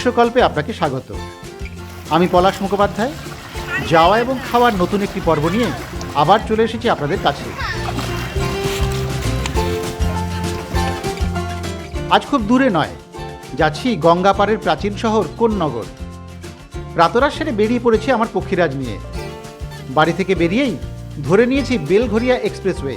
দৃশ্যকল্পে আপনাকে স্বাগত। আমি পলাশ মুখোপাধ্যায়, যাওয়া এবং খাওয়ার নতুন একটি পর্ব নিয়ে আবার চলে এসেছি আপনাদের কাছে। আজ খুব দূরে নয়, যাচ্ছি গঙ্গাপাড়ের প্রাচীন শহর কোন্নগর। প্রাতরা সেরে বেরিয়ে পড়েছি আমার পক্ষীরাজ নিয়ে। বাড়ি থেকে বেরিয়েই ধরে নিয়েছি বেলঘরিয়া এক্সপ্রেসওয়ে।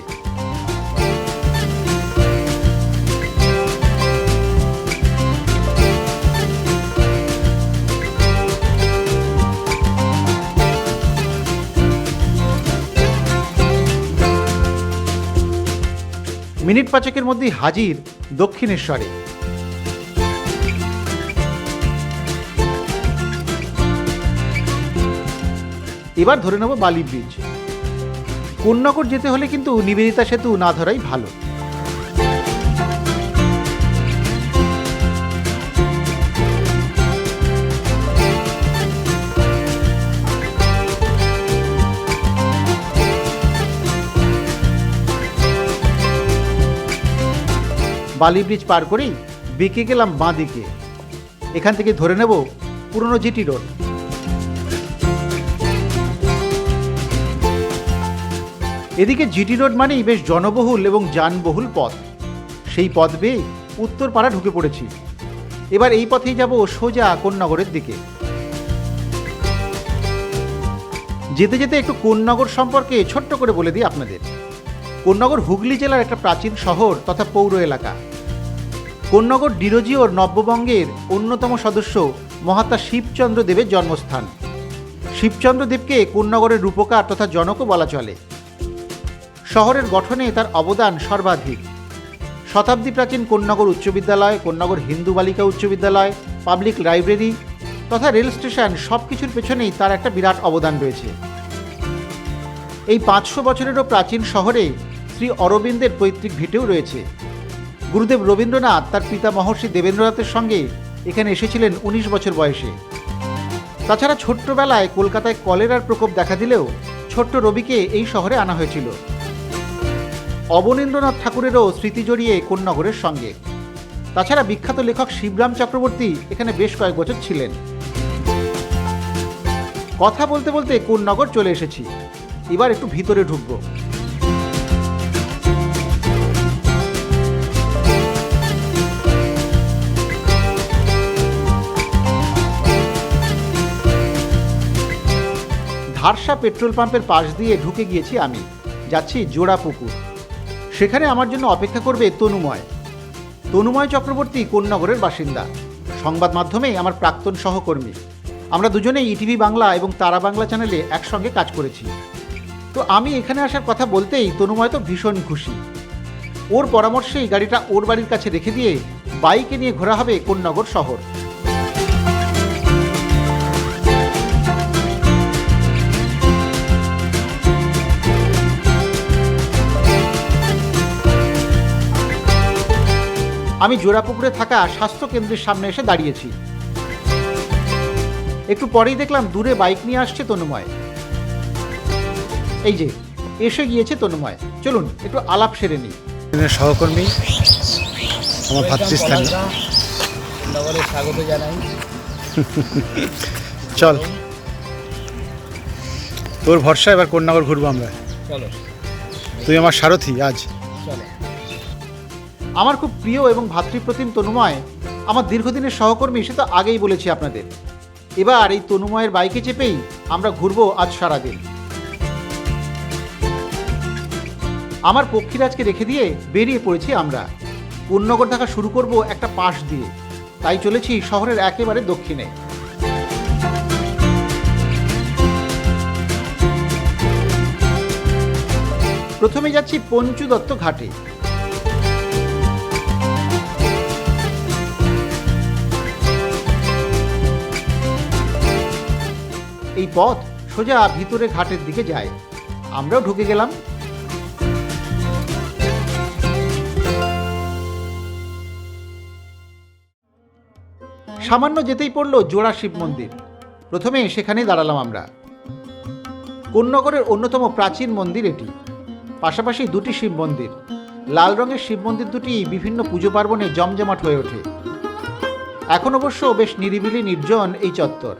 মিনিট পাঁচেকের মধ্যেই হাজির দক্ষিণেশ্বরে। এবার ধরে নেব বালি ব্রিজ। কোন্নগর যেতে হলে কিন্তু নিবেদিতা সেতু না ধরাই ভালো। বালি ব্রিজ পার করেই বেঁকে গেলাম বাঁ দিকে এখান থেকে ধরে নেব পুরনো জিটি রোড। এদিকে জিটি রোড মানেই বেশ জনবহুল এবং যানবহুল পথ। সেই পথ বেয়ে উত্তরপাড়া ঢুকে পড়েছি। এবার এই পথেই যাব সোজা কোন্নগরের দিকে। যেতে যেতে একটু কোন্নগর সম্পর্কে ছোট্ট করে বলে দিই আপনাদের। কোন্নগর হুগলি জেলার একটা প্রাচীন শহর তথা পৌর এলাকা। কোন্নগর ডিরোজিওর নব্যবঙ্গের অন্যতম সদস্য মহাত্মা শিবচন্দ্র দেবের জন্মস্থান। শিবচন্দ্র দেবকে কোন্নগরের রূপকার তথা জনকও বলা চলে। শহরের গঠনে তার অবদান সর্বাধিক। শতাব্দী প্রাচীন কোন্নগর উচ্চ বিদ্যালয়, কোন্নগর হিন্দু বালিকা উচ্চ বিদ্যালয়, পাবলিক লাইব্রেরি তথা রেল স্টেশন সব কিছুর পেছনেই তার একটা বিরাট অবদান রয়েছে। এই পাঁচশো বছরেরও প্রাচীন শহরে শ্রী অরবিন্দের পৈতৃক ভিটেও রয়েছে। গুরুদেব রবীন্দ্রনাথ তার পিতা মহর্ষি দেবেন্দ্রনাথের সঙ্গে এখানে এসেছিলেন উনিশ বছর বয়সে। তাছাড়া ছোট্টবেলায় কলকাতায় কলেরার প্রকোপ দেখা দিলেও ছোট্ট রবিকে এই শহরে আনা হয়েছিল। অবনীন্দ্রনাথ ঠাকুরেরও স্মৃতি জড়িয়ে কোন্নগরের সঙ্গে। তাছাড়া বিখ্যাত লেখক শিবরাম চক্রবর্তী এখানে বেশ কয়েক বছর ছিলেন। কথা বলতে বলতে কোন নগর চলে এসেছি। এবার একটু ভিতরে ঢুকবো। ধারসা পেট্রোল পাম্পের পাশ দিয়ে ঢুকে গিয়েছি আমি। যাচ্ছি জোড়া পুকুর। সেখানে আমার জন্য অপেক্ষা করবে তনুময়। তনুময় চক্রবর্তী কোন্নগরের বাসিন্দা। সংবাদ মাধ্যমে আমার প্রাক্তন সহকর্মী। আমরা দুজনেই ইটিভি বাংলা এবং তারা বাংলা চ্যানেলে একসঙ্গে কাজ করেছি। তো আমি এখানে আসার কথা বলতেই তনুময় তো ভীষণ খুশি। ওর পরামর্শেই গাড়িটা ওর বাড়ির কাছে রেখে দিয়ে বাইকে নিয়ে ঘোরা হবে কোন্নগর শহর। আমি জোড়াপুকুরে থাকা স্বাস্থ্য কেন্দ্রের সামনে এসে দাঁড়িয়েছি। একটু পরেই দেখলাম দূরে বাইক নিয়ে আসছে তনুময়। এই যে এসে গিয়েছে তনুময়। চলুন একটু আলাপ সেরে নিই। সহকর্মী আমার ভাতৃস্থানীয়। নগরে স্বাগত জানাই। চল। তোর ভরসা এবার কন্যাগর ঘুরবো আমরা। চলো। তুই আমার সারথি আজ। চলো। আমার খুব প্রিয় এবং ভাতৃপ্রতিম তনুময়, আমার দীর্ঘদিনের সহকর্মী সে তো আগেই বলেছি আপনাদের। এবার এই তনুময়ের বাইকে চেপেই আমরা ঘুরবো আজ সারাদিন। আমার পক্ষীরাজকে রেখে দিয়ে বেরিয়ে পড়েছি আমরা। পূর্ণগর দেখা শুরু করব একটা পাশ দিয়ে। তাই চলেছি শহরের একেবারে দক্ষিণে। প্রথমে যাচ্ছি পঞ্চুদত্ত ঘাটে। এই পথ সোজা ভিতরে ঘাটের দিকে যায়। আমরাও ঢুকে গেলাম। সামান্য যেতেই পড়ল জোড়া শিব মন্দির। প্রথমে সেখানেই দাঁড়ালাম আমরা। কোন্নগরের অন্যতম প্রাচীন মন্দির এটি। পাশাপাশি দুটি শিব মন্দির। লাল রঙের শিব মন্দির দুটি বিভিন্ন পুজো পার্বণে জমজমাট হয়ে ওঠে। এখন অবশ্য বেশ নিরিবিলি নির্জন এই চত্বর।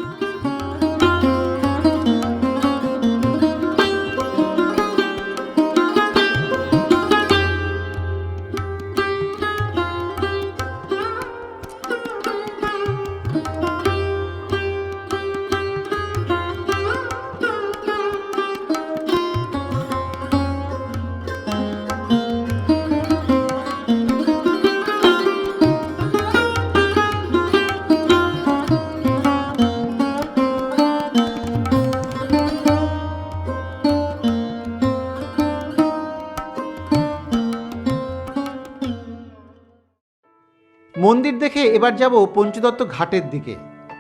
এবার যাব পঞ্চদত্ত ঘাটের দিকে।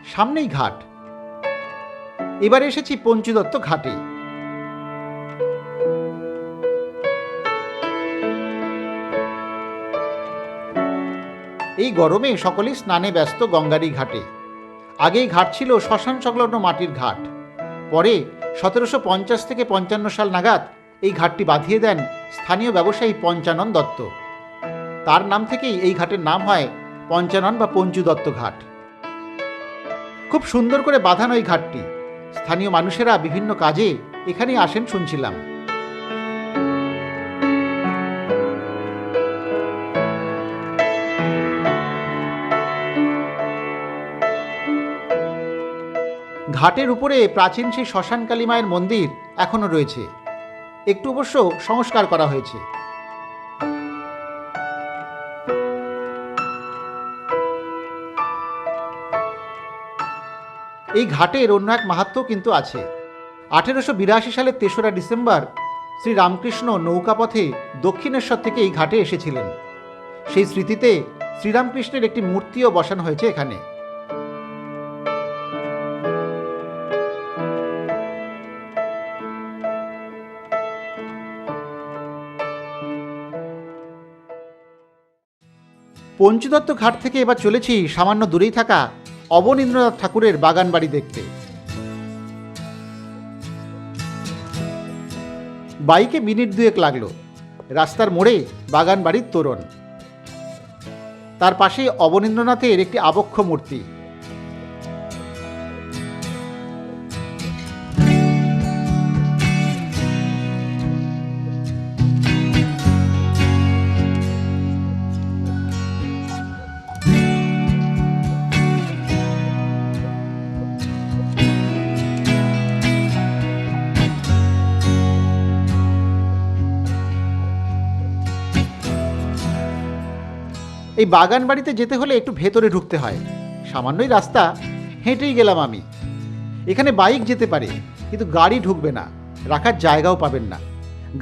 সামনেই ঘাট। এবার এসেছি পঞ্চদত্ত ঘাটে। এই গরমে সকলেই স্নানে ব্যস্ত গঙ্গারই ঘাটে। আগেই ঘাট ছিল শ্মশান সংলগ্ন মাটির ঘাট। পরে সতেরোশো পঞ্চাশ থেকে পঞ্চান্ন সাল নাগাদ এই ঘাটটি বাঁধিয়ে দেন স্থানীয় ব্যবসায়ী পঞ্চানন দত্ত। তার নাম থেকেই এই ঘাটের নাম হয় পঞ্চানন বা পঞ্চু দত্ত ঘাট। খুব সুন্দর করে বাঁধানো এই ঘাটটি। স্থানীয় মানুষেরা বিভিন্ন কাজে এখানেই আসেন শুনছিলাম। ঘাটের উপরে প্রাচীন সেই শ্মশান কালী মায়ের মন্দির এখনও রয়েছে। একটু অবশ্য সংস্কার করা হয়েছে। এই ঘাটের অন্য এক মাহাত্ম্য কিন্তু আছে। আঠেরোশো বিরাশি সালের তেসরা ডিসেম্বর শ্রী রামকৃষ্ণ নৌকাপথে দক্ষিণেশ্বর থেকে এই ঘাটে এসেছিলেন। সেই স্মৃতিতে শ্রীরামকৃষ্ণের একটি মূর্তিও বসানো হয়েছে এখানে। পঞ্চদত্ত ঘাট থেকে এবার চলেছি সামান্য দূরেই থাকা অবনীন্দ্রনাথ ঠাকুরের বাগান বাড়ি দেখতে। বাইকে মিনিট দুয়েক লাগল। রাস্তার মোড়ে বাগান বাড়ির তোরণ। তার পাশে অবনীন্দ্রনাথের একটি আবক্ষ মূর্তি। এই বাগান বাড়িতে যেতে হলে একটু ভেতরে ঢুকতে হয়। সামান্যই রাস্তা। হেঁটেই গেলাম আমি। এখানে বাইক যেতে পারে, কিন্তু গাড়ি ঢুকবে না। রাখার জায়গাও পাবেন না।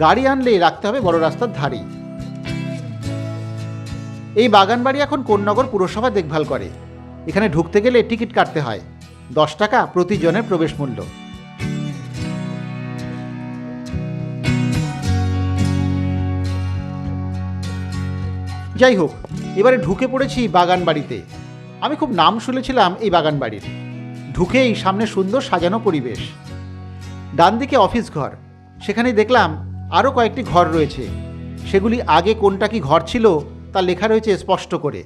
গাড়ি আনলেই রাখতে হবে বড় রাস্তার ধারেই এই বাগান বাড়ি এখন কোন্নগর পুরসভা দেখভাল করে। এখানে ঢুকতে গেলে টিকিট কাটতে হয়। দশ টাকা প্রতিজনের প্রবেশ মূল্য। যাই হোক এবারে ঢুকে পড়েছি বাগান বাড়িতে আমি খুব নাম শুনেছিলাম এই বাগান বাড়ির ঢুকেই সামনে সুন্দর সাজানো পরিবেশ। ডান দিকে অফিস ঘর। সেখানে দেখলাম আরও কয়েকটি ঘর রয়েছে। সেগুলি আগে কোনটা কি ঘর ছিল তা লেখা রয়েছে স্পষ্ট করে।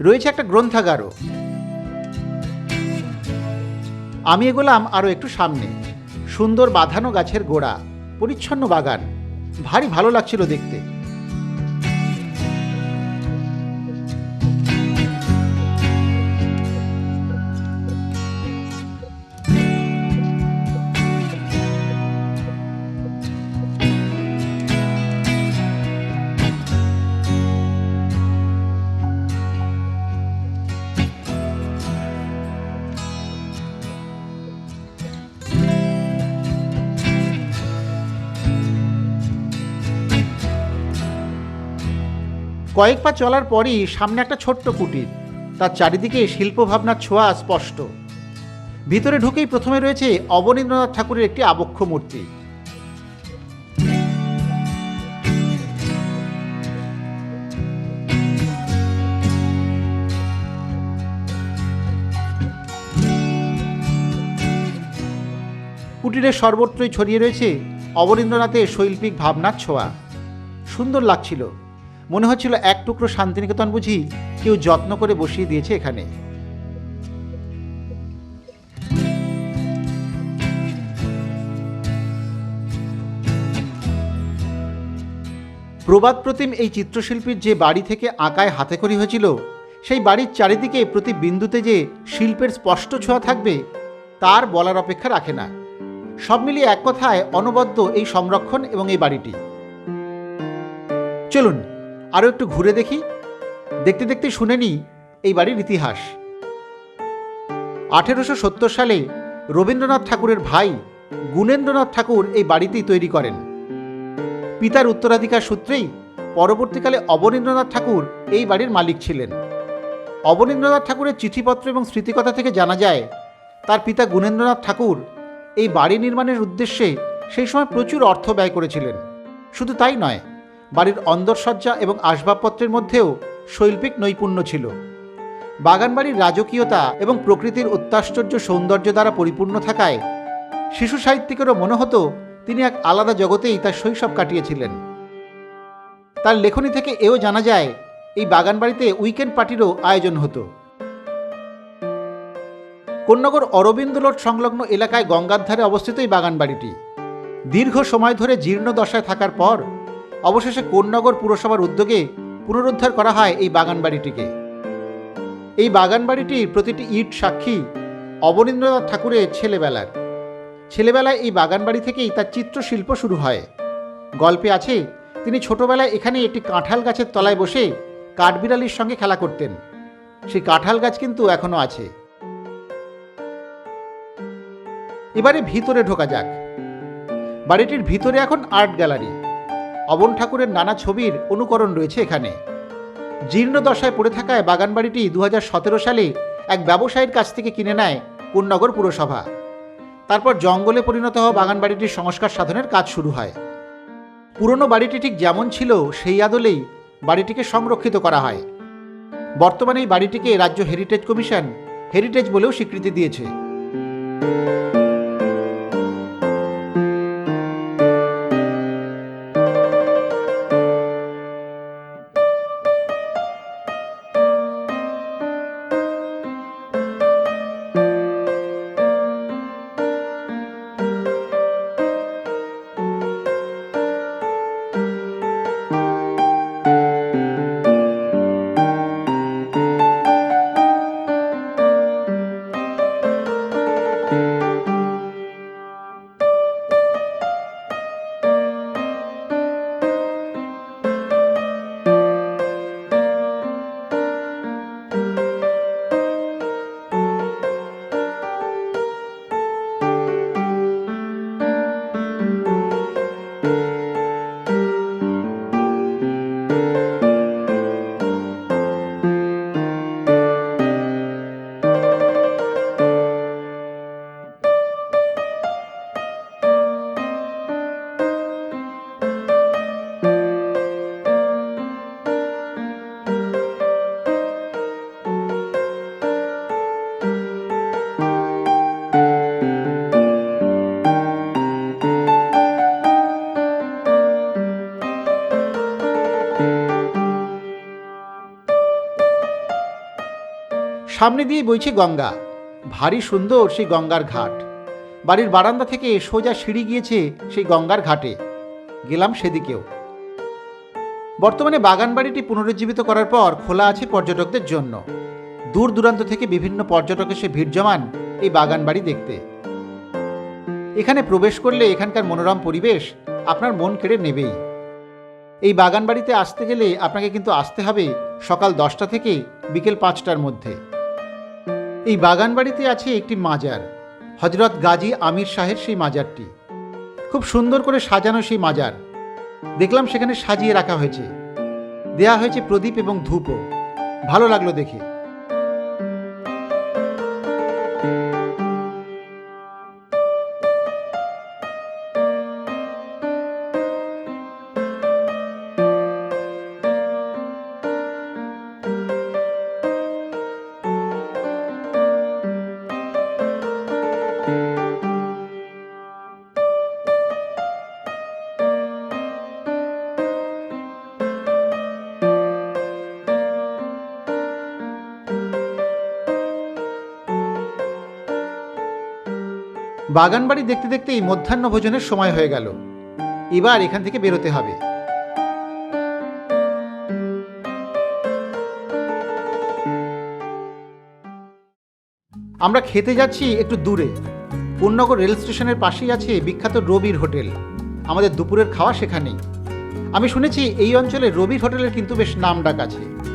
রয়েছে একটা গ্রন্থাগারও। আমি এগোলাম আরও একটু সামনে। সুন্দর বাঁধানো গাছের গোড়া পরিচ্ছন্ন বাগান। ভারী ভালো লাগছিল দেখতে। কয়েক পা চলার পরই সামনে একটা ছোট্ট কুটির। তার চারিদিকে শিল্পভাবনার ছোঁয়া স্পষ্ট। ভিতরে ঢুকেই প্রথমে রয়েছে অবনীন্দ্রনাথ ঠাকুরের একটি আবক্ষ মূর্তি। কুটিরের সর্বত্রই ছড়িয়ে রয়েছে অবনীন্দ্রনাথের শৈল্পিক ভাবনার ছোঁয়া। সুন্দর লাগছিল। মনে হচ্ছিল এক টুকরো শান্তিনিকেতন বুঝি কেউ যত্ন করে বসিয়ে দিয়েছে এখানে। প্রবাদ প্রতিম এই চিত্রশিল্পীর যে বাড়ি থেকে আঁকায় হাতেখড়ি হয়েছিল, সেই বাড়ির চারিদিকে প্রতি বিন্দুতে যে শিল্পের স্পষ্ট ছোঁয়া থাকবে, তার বলার অপেক্ষা রাখে না। সব মিলিয়ে এক কথায় অনবদ্য এই সংরক্ষণ এবং এই বাড়িটি। চলুন আরও একটু ঘুরে দেখি। দেখতে দেখতে শুনে নিই এই বাড়ির ইতিহাস। আঠেরোশো সত্তর সালে রবীন্দ্রনাথ ঠাকুরের ভাই গুণেন্দ্রনাথ ঠাকুর এই বাড়িতেই তৈরি করেন। পিতার উত্তরাধিকার সূত্রেই পরবর্তীকালে অবনীন্দ্রনাথ ঠাকুর এই বাড়ির মালিক ছিলেন। অবনীন্দ্রনাথ ঠাকুরের চিঠিপত্র এবং স্মৃতিকথা থেকে জানা যায়, তার পিতা গুণেন্দ্রনাথ ঠাকুর এই বাড়ি নির্মাণের উদ্দেশ্যে সেই সময় প্রচুর অর্থ ব্যয় করেছিলেন। শুধু তাই নয় বাড়ির অন্দরসজ্জা এবং আসবাবপত্রের মধ্যেও শৈল্পিক নৈপুণ্য ছিল। বাগানবাড়ির রাজকীয়তা এবং প্রকৃতির অত্যাশ্চর্য সৌন্দর্য দ্বারা পরিপূর্ণ থাকায় শিশু সাহিত্যিকেরও মনে হতো তিনি এক আলাদা জগতেই তার শৈশব কাটিয়েছিলেন। তার লেখনী থেকে এও জানা যায়, এই বাগানবাড়িতে উইকেন্ড পার্টিরও আয়োজন হতো। কোন্নগর অরবিন্দ রোড সংলগ্ন এলাকায় গঙ্গার ধারে অবস্থিত এই বাগানবাড়িটি। দীর্ঘ সময় ধরে জীর্ণ দশায় থাকার পর অবশেষে কোন্নগর পুরসভার উদ্যোগে পুনরুদ্ধার করা হয় এই বাগানবাড়িটিকে। এই বাগানবাড়িটির প্রতিটি ইট সাক্ষী অবনীন্দ্রনাথ ঠাকুরের ছেলেবেলার। ছেলেবেলায় এই বাগানবাড়ি থেকেই তার চিত্রশিল্প শুরু হয়। গল্পে আছে, তিনি ছোটবেলায় এখানে একটি কাঁঠাল গাছের তলায় বসে কাঠবিড়ালির সঙ্গে খেলা করতেন। সেই কাঁঠাল গাছ কিন্তু এখনও আছে। এবারে ভিতরে ঢোকা যাক। বাড়িটির ভিতরে এখন আর্ট গ্যালারি। অবন ঠাকুরের নানা ছবির অনুকরণ রয়েছে এখানে। জীর্ণ দশায় পড়ে থাকায় বাগানবাড়িটি দু হাজার সতেরো সালে এক ব্যবসায়ীর কাছ থেকে কিনে নেয় কোন্নগর পুরসভা। তারপর জঙ্গলে পরিণত হওয়া বাগানবাড়িটির সংস্কার সাধনের কাজ শুরু হয়। পুরনো বাড়িটি ঠিক যেমন ছিল, সেই আদলেই বাড়িটিকে সংরক্ষিত করা হয়। বর্তমানে এই বাড়িটিকে রাজ্য হেরিটেজ কমিশন হেরিটেজ বলেও স্বীকৃতি দিয়েছে। সামনে দিয়ে বইছে গঙ্গা। ভারী সুন্দর সেই গঙ্গার ঘাট। বাড়ির বারান্দা থেকে সোজা সিঁড়ি গিয়েছে সেই গঙ্গার ঘাটে। গেলাম সেদিকেও। বর্তমানে বাগান বাড়িটি পুনরুজ্জীবিত করার পর খোলা আছে পর্যটকদের জন্য। দূর দূরান্ত থেকে বিভিন্ন পর্যটক এসে ভিড় জমান এই বাগান বাড়ি দেখতে। এখানে প্রবেশ করলে এখানকার মনোরম পরিবেশ আপনার মন কেড়ে নেবেই। এই বাগান বাড়িতে আসতে গেলে আপনাকে কিন্তু আসতে হবে সকাল দশটা থেকে বিকেল পাঁচটার মধ্যে। এই বাগান বাড়িতে আছে একটি মাজার, হজরত গাজী আমির শাহের সেই মাজারটি। খুব সুন্দর করে সাজানো সেই মাজার। দেখলাম সেখানে সাজিয়ে রাখা হয়েছে। দেয়া হয়েছে প্রদীপ এবং ধূপও। ভালো লাগল দেখে। বাগানবাড়ি দেখতে দেখতেই মধ্যাহ্ন ভোজনের সময় হয়ে গেল। এবার এখান থেকে বেরোতে হবে। আমরা খেতে যাচ্ছি একটু দূরে। পূর্ণনগর রেল স্টেশনের পাশেই আছে বিখ্যাত রবির হোটেল। আমাদের দুপুরের খাওয়া সেখানেই। আমি শুনেছি এই অঞ্চলে রবির হোটেলের কিন্তু বেশ নাম ডাক আছে।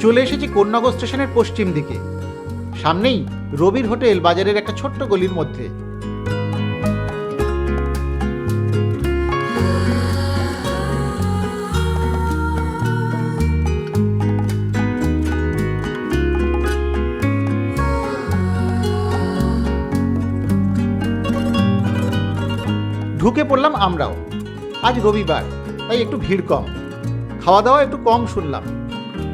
চলে এসেছি কন্যাগর স্টেশনের পশ্চিম দিকে। সামনেই রবির হোটেল বাজারের একটা ছোট্ট গলির মধ্যে। ঢুকে পড়লাম আমরাও। আজ রবিবার, তাই একটু ভিড় কম। খাওয়া দাওয়া একটু কম শুনলাম।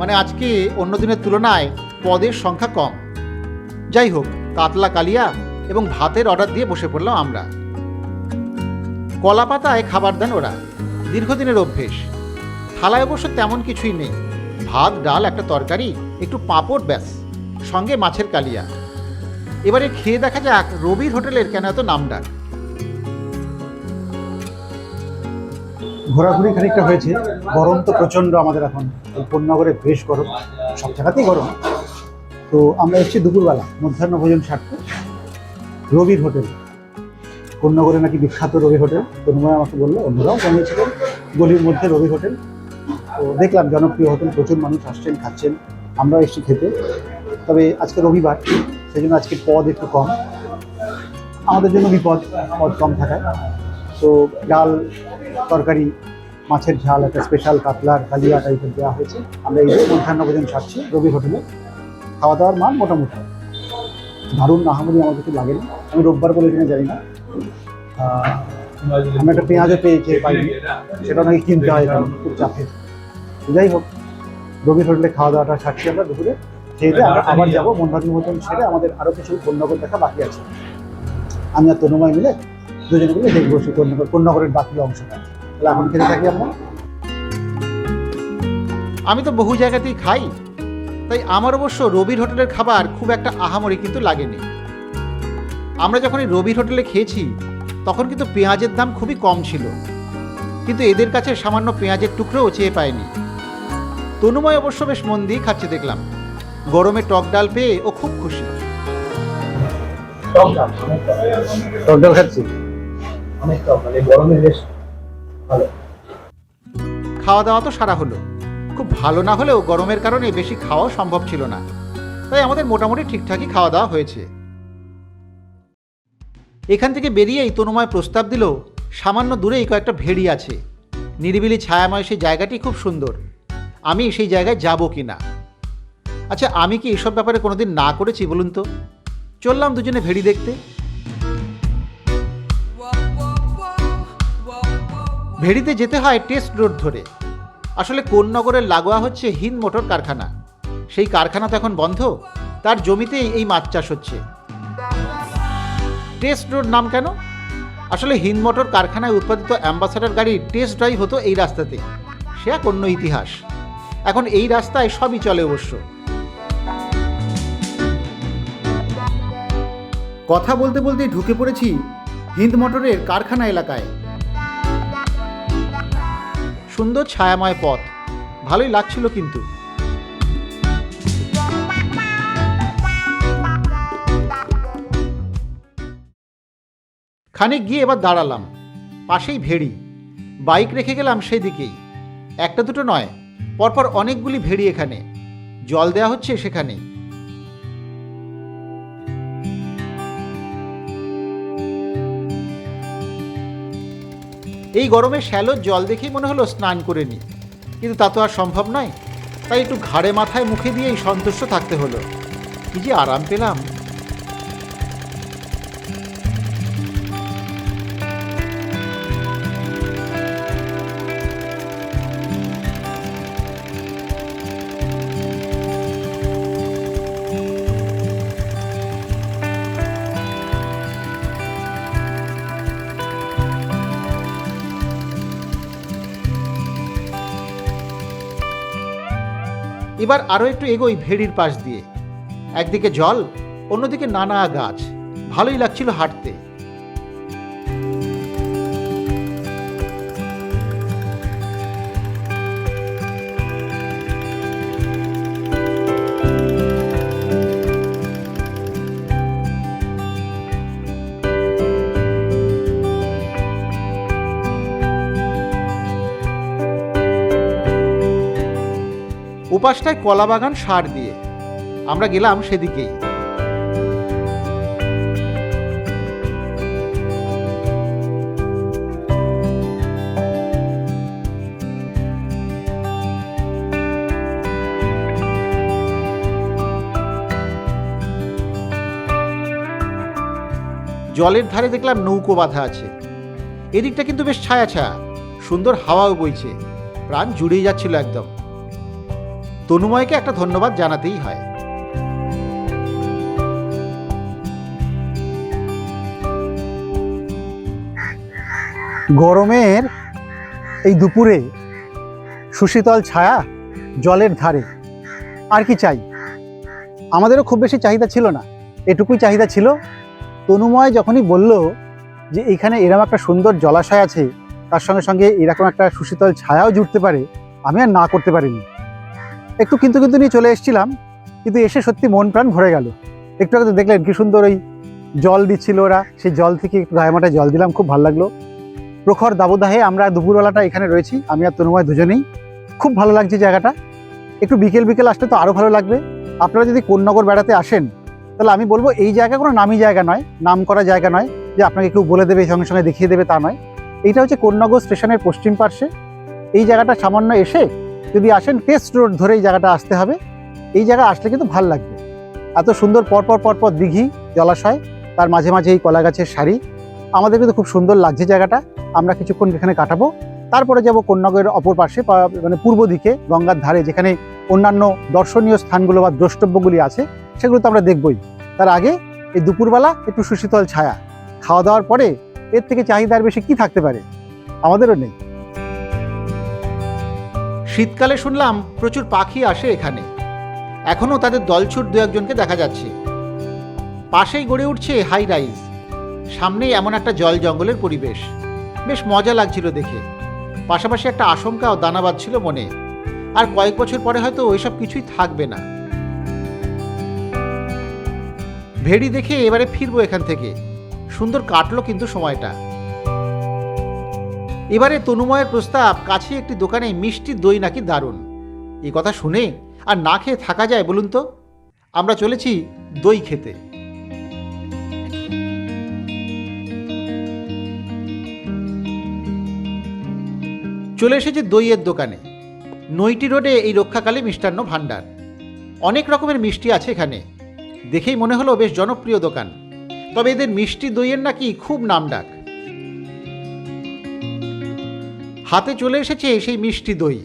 মানে আজকে অন্য দিনের তুলনায় পদের সংখ্যা কম। যাই হোক, কাতলা, কালিয়া এবং ভাতের অর্ডার দিয়ে বসে পড়লাম আমরা। কলা পাতায় খাবার দেন ওরা। দীর্ঘদিনের অভ্যেস। থালায় অবশ্য তেমন কিছুই নেই। ভাত, ডাল, একটা তরকারি, একটু পাঁপড়, ব্যাস। সঙ্গে মাছের কালিয়া। এবারে খেয়ে দেখা যাক রবির হোটেলের কেন এত নাম ডাক ঘোরাঘুরি খানিকটা হয়েছে। গরম তো প্রচণ্ড আমাদের এখন। এই কোন্নগরে বেশ গরম। সব জায়গাতেই গরম। তো আমরা এসেছি দুপুরবেলা, মধ্যাহ্ন ভোজন সারতে রবির হোটেল। কোন্নগরে নাকি বিখ্যাত রবি হোটেল। তন্ময় আমাকে বলল, অন্যরাও জানিয়েছিলেন গলির মধ্যে রবি হোটেল। তো দেখলাম জনপ্রিয় হোটেল, প্রচুর মানুষ আসছেন, খাচ্ছেন। আমরাও এসেছি খেতে। তবে আজকে রবিবার সেই জন্য আজকে পদ একটু কম। আমাদের জন্য বিপদ, পদ কম থাকায়। তো ডাল তরকারি মাছের ঝাল একটা স্পেশাল কাতলার কালিয়া টাইপের দেওয়া হয়েছে। আমরা এই মধ্যাহ্ন ভোজন সারছি রবি হোটেলে খাওয়া দাওয়ার মান মোটামুটি। দারুণ নাহামরি আমার কিছু লাগেনি। আমি রোববার বলে কিনা জানি না। আমি একটা পেঁয়াজও পেয়েছি পাইনি। সেটা নাকি কিনতে হয় এখানে, খুব চাপের। যাই হোক রবি হোটেলে খাওয়া দাওয়াটা ছাড়ছি আমরা দুপুরে। খেয়ে আমরা আবার যাব মধ্যাহ্ন ভোজন ছেড়ে আমাদের আরও কিছু কন্যাগর দেখা বাকি আছে। আমি আর তনুময় মিলে দুজনে মিলে দেখব সেই কন্যাগর কন্যাগরের বাকি অংশটা। তাহলে এখন খেতে থাকি আমরা? আমি তো বহু জায়গাতেই খাই তাই আমার অবশ্য রবির হোটেলের খাবার খুব একটা আহামরি কিন্তু লাগেনি। আমরা যখন এই রবির হোটেলে খেয়েছি তখন কিন্তু পেঁয়াজের দাম খুবই কম ছিল কিন্তু এদের কাছে সামান্য পেঁয়াজের টুকরোও চেয়ে পায়নি তনুময় অবশ্য বেশ মন দিয়ে খাচ্ছে দেখলাম। গরমে টক ডাল পেয়ে ও খুব খুশি। টক ডাল। টক টক ডাল খাচ্ছি? মানে গরমে বেশ ভালো। খাওয়া দাওয়া তো সারা হলো। খুব ভালো না হলেও গরমের কারণে বেশি খাওয়া সম্ভব ছিল না। তাই আমাদের মোটামুটি ঠিকঠাকই খাওয়া দাওয়া হয়েছে। এখান থেকে বেরিয়েই তনুময় প্রস্তাব দিল, সামান্য দূরেই কয়েকটা ভেড়ি আছে। নিরিবিলি ছায়াময় সেই জায়গাটি খুব সুন্দর। আমি সেই জায়গায় যাব কি না আচ্ছা আমি কি এসব ব্যাপারে কোনোদিন না করেছি বলুন তো? চললাম দুজনে ভেড়ি দেখতে। ভেড়িতে যেতে হয় টেস্ট রোড ধরে। আসলে কোন নগরের লাগোয়া হচ্ছে হিন্দ মোটর কারখানা? সেই কারখানা তো এখন বন্ধ? তার জমিতেই এই মাছ চাষ হচ্ছে। টেস্ট রোড নাম কেন? আসলে হিন্দ মোটর কারখানায় উৎপাদিত অ্যাম্বাসাডার গাড়ির টেস্ট ড্রাইভ হতো এই রাস্তাতে। সে এক অন্য ইতিহাস। এখন এই রাস্তায় সবই চলে অবশ্য। কথা বলতে বলতে ঢুকে পড়েছি হিন্দ মোটরের কারখানা এলাকায়। সুন্দর ছায়াময় পথ। ভালোই লাগছিল কিন্তু। খানিক গিয়ে এবার দাঁড়ালাম। পাশেই ভেড়ি। বাইক রেখে গেলাম সেই দিকেই একটা দুটো নয়, পরপর অনেকগুলি ভেড়ি এখানে। জল দেওয়া হচ্ছে সেখানে। গরমে শ্যালোর জল দেখেই মনে হলো স্নান করে নি। কিন্তু তা তো আর সম্ভব নয়। তাই একটু ঘাড়ে মাথায় মুখে দিয়েই সন্তুষ্ট থাকতে হলো। কি যে আরাম পেলাম। এবার আরও একটু এগোই ভেড়ির পাশ দিয়ে। একদিকে জল, অন্যদিকে নানা গাছ। ভালোই লাগছিল হাঁটতে। উপাসটায় কলা বাগান, সার দিয়ে। আমরা গেলাম সেদিকেই। জলের ধারে দেখলাম নৌকো বাঁধা আছে। এদিকটা কিন্তু বেশ ছায়া ছায়া সুন্দর হাওয়াও বইছে। প্রাণ জুড়িয়ে যাচ্ছিল একদম। তনুময়কে একটা ধন্যবাদ জানাতেই হয়। গরমের এই দুপুরে সুশীতল ছায়া জলের ধারে, আর কি চাই? আমাদেরও খুব বেশি চাহিদা ছিল না। এটুকুই চাহিদা ছিল। তনুময় যখনই বলল যে এখানে এরকম একটা সুন্দর জলাশয় আছে, তার সঙ্গে সঙ্গে এরকম একটা সুশীতল ছায়াও জুড়তে পারে, আমি আর না করতে পারিনি। একটু কিন্তু কিন্তু নিয়ে চলে এসেছিলাম, কিন্তু এসে সত্যি মন প্রাণ ভরে গেল। একটু আগে দেখলেন কি সুন্দর ওই জল দিচ্ছিল ওরা, সেই জল থেকে একটু গায়ে জল দিলাম, খুব ভালো লাগল। প্রখর দাবদাহে আমরা দুপুরবেলাটা এখানে রয়েছি, আমি আর তনুময় দুজনেই। খুব ভালো লাগছে জায়গাটা। একটু বিকেল বিকেল আসলে তো আরও ভালো লাগবে। আপনারা যদি কোন্নগর বেড়াতে আসেন, তাহলে আমি বলব এই জায়গা কোনো নামি জায়গা নয়, নাম করা জায়গা নয়, যে আপনাকে কেউ বলে দেবে, সঙ্গে সঙ্গে দেখিয়ে দেবে তা নয়। এইটা হচ্ছে কোন্নগর স্টেশনের পশ্চিম পার্শ্বে। এই জায়গাটা সামান্য এসে যদি আসেন পেস্ট রোড ধরে এই জায়গাটা আসতে হবে। এই জায়গা আসলে কিন্তু ভালো লাগবে। এত সুন্দর পরপর পরপর দিঘি, জলাশয়, তার মাঝে মাঝে এই কলা গাছের সারি। আমাদের কিন্তু খুব সুন্দর লাগছে জায়গাটা। আমরা কিছুক্ষণ এখানে কাটাবো। তারপরে যাব কন্যাগরের অপর পাশে মানে পূর্ব দিকে, গঙ্গার ধারে, যেখানে অন্যান্য দর্শনীয় স্থানগুলো বা দ্রষ্টব্যগুলি আছে, সেগুলো তো আমরা দেখবই। তার আগে এই দুপুরবেলা একটু সুশীতল ছায়া। খাওয়া দাওয়ার পরে এর থেকে চাহিদার বেশি কি থাকতে পারে? আমাদেরও নেই। শীতকালে শুনলাম প্রচুর পাখি আসে এখানে। এখনও তাদের দলছুট দু একজনকে দেখা যাচ্ছে। পাশেই গড়ে উঠছে হাই রাইজ। সামনেই এমন একটা জল জঙ্গলের পরিবেশ। বেশ মজা লাগছিল দেখে। পাশাপাশি একটা আশঙ্কা ও দানা বাঁধছিল মনে। আর কয়েক বছর পরে হয়তো ওইসব কিছুই থাকবে না। ভেড়ি দেখে এবারে ফিরবো এখান থেকে। সুন্দর কাটলো কিন্তু সময়টা। এবারে তনুময়ের প্রস্তাব, কাছে একটি দোকানে মিষ্টি দই নাকি দারুণ। এই কথা শুনে আর না খেয়ে থাকা যায় বলুন তো? আমরা চলেছি দই খেতে। চলে এসেছে দইয়ের দোকানে। নইটি রোডে এই রক্ষাকালী মিষ্টান্ন ভাণ্ডার। অনেক রকমের মিষ্টি আছে এখানে। দেখেই মনে হলো বেশ জনপ্রিয় দোকান। তবে এদের মিষ্টি দইয়ের নাকি খুব নামডাক। হাতে চলে এসেছে সেই মিষ্টি দই।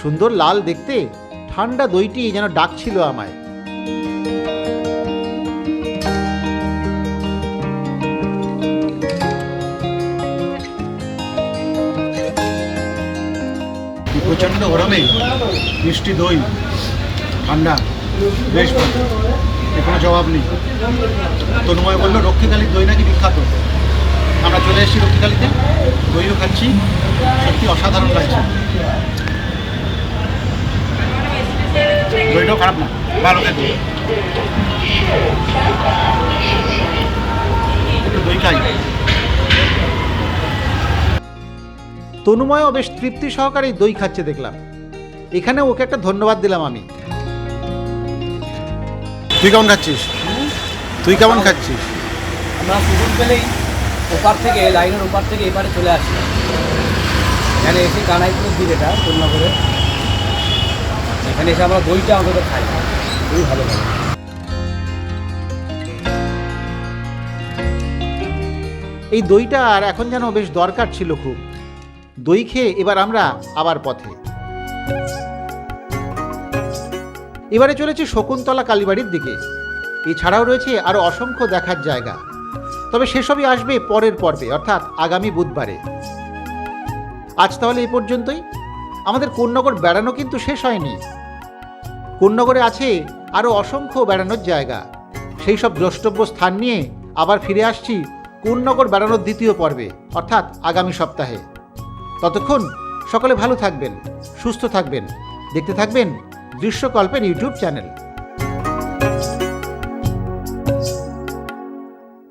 সুন্দর লাল দেখতে, ঠান্ডা দইটি যেন ডাকছিল আমায়। প্রচণ্ড গরমে মিষ্টি দই, ঠান্ডা, বেশ কোনো জবাব নেই। তনুময় বলল রক্ষীকালীর দই নাকি বিখ্যাত? আমরা চলে এসেছি রক্ষীকালীতে দইও খাচ্ছি। সত্যি অসাধারণ লাগছে। দইটাও খারাপ না ভালো খেতে। একটু দই খাই। তনুময়ও বেশ তৃপ্তি সহকারে দই খাচ্ছে দেখলাম। এখানে ওকে একটা ধন্যবাদ দিলাম আমি। তুই কেমন খাচ্ছিস? তুই কেমন খাচ্ছিস? আমরা সুযোগ পেলেই ওপার থেকে লাইনের ওপার থেকে এপারে চলে আসি। এখানে এসে কানাইপুরের দিকে এটা কন্যাপুরে এখানে এসে আমরা দইটা অন্তত খাই। খুবই ভালো লাগে। এই দইটা আর এখন যেন বেশ দরকার ছিল খুব। দই খেয়ে এবার আমরা আবার পথে। এবারে চলেছে শকুন্তলা কালীবাড়ির দিকে। এছাড়াও রয়েছে আরও অসংখ্য দেখার জায়গা। তবে সেসবই আসবে পরের পর্বে, অর্থাৎ আগামী বুধবারে। আজ তাহলে এই পর্যন্তই। আমাদের কোন্নগর বেড়ানো কিন্তু শেষ হয়নি। কোন্নগরে আছে আরও অসংখ্য বেড়ানোর জায়গা। সেই সব দ্রষ্টব্য স্থান নিয়ে আবার ফিরে আসছি কোন্নগর বেড়ানোর দ্বিতীয় পর্বে, অর্থাৎ আগামী সপ্তাহে। ততক্ষণ সকলে ভালো থাকবেন, সুস্থ থাকবেন, দেখতে থাকবেন দৃশ্যকল্পের ইউটিউব চ্যানেল।